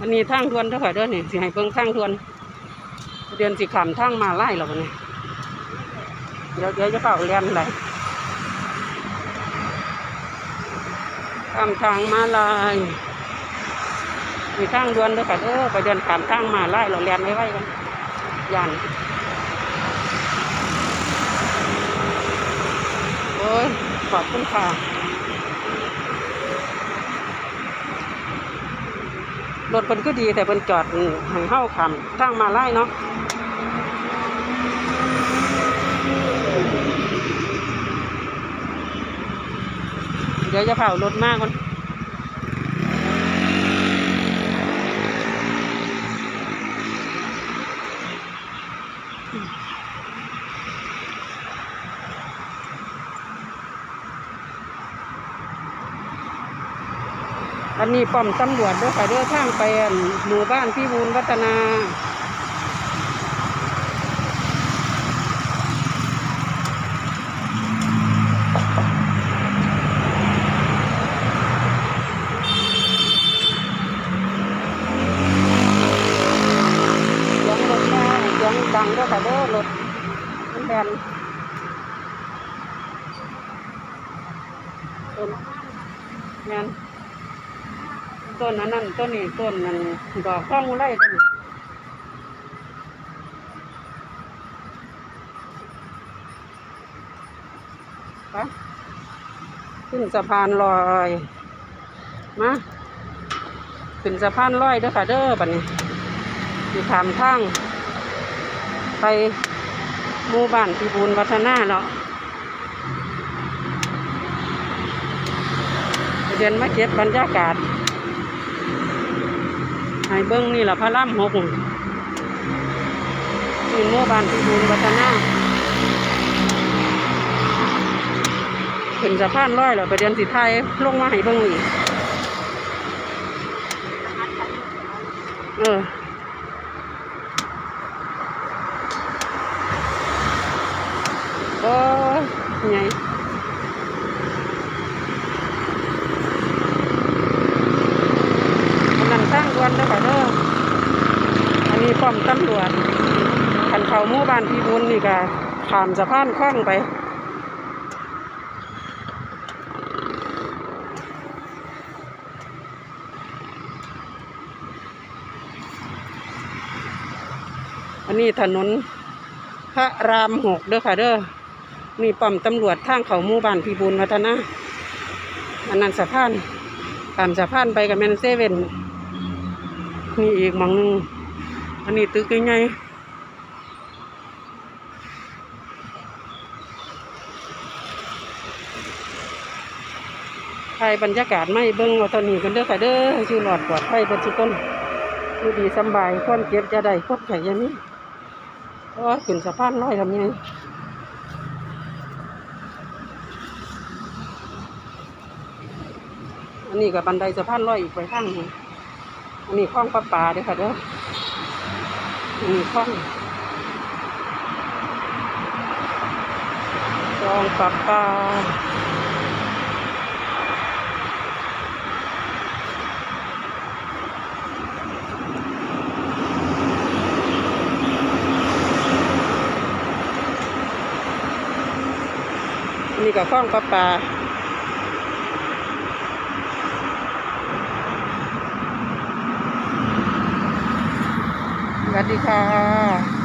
อันนี้ทางทวนเด้อค่ะเด้อนี่สิให้เบิ่งทางทวน เดือนสิขำทางมาไล่หรอกนี่เดี๋ยวเดี๋ยวจะเป่าเรียนอะไรขามทางมาลายมีทางด่วนด้อค่ะเด้อไปเดินขามทางมาไล่เราเรียนไว้ไหวกันยันโอ้ยขอบคุณค่ะ รถเพิ่นก็ดีแต่เพิ่นจอดให้เฮาขามทางมาไล่เนาะเดี๋ยวจะเผารถมากก่อน อันนี้ป้อมตำรวจด้อค่ะเด้อทางไปอั่นหมู่บ้านพี่บูลวัฒนาเงรถมาเสียงดังด้อค่ะเด้อรถมันแบนต้นแมน ต้นนั้นนั่นต้นนี้ต้นนั้นดอกข้องไร่ต้นขึ้นสะพานลอยมาขึ้นสะพานลอยเด้อค่ะเด้อบัดนี้อยู่ถามทางไปหมู่บ้านพิบูลวัฒนาเนาะเดินมาเก็บบรรยากาศ ให้เบิ้งนี่แหละพระล่ำหกนี่หมู่บ้านพิบูลวัฒนาขึ้นสะพานร้อยแล้วไปเดินสิไทยลงมาให้เบิ้งนี่เออโอ้ยไงอันนั้นสร้างดวนเด้อค่ะเด้ออันนี้ป้อมตำรวจขันเขาหมู่บ้านพี่บุญนี่ก็ขามสะพานคล้องไป อันนี้ถนนพระรามหกเด้อค่ะเด้อนี่ป้อมตำรวจทางเขาหมู่บ้านพิบูลวัฒนาอันนั้นสะพานตามสะพานไปกับแมนเซเว่นนี่อีกมองหนึงอันนี้ตึกใหญ่ๆ ถ่ายบรรยากาศไม่เบิ้งว่าตอนนี้กันเด้อค่ะเด้อชื่อหลอดปลอดภัยบนทุกคนดูดีสบายความเจ็บจะได้ควบไข่ยันนี้โอ้ยขึ้นสะพานลอยทำยังไงอันนี้กับบันไดสะพานลอยอีกไปข้างหนึ่งอันนี้คล้องปลาปลาเด้อค่ะเด้ออันนี้คลองคล้องปลาปลา นี่กับคลองปลาปลาสวัสดีค่ะ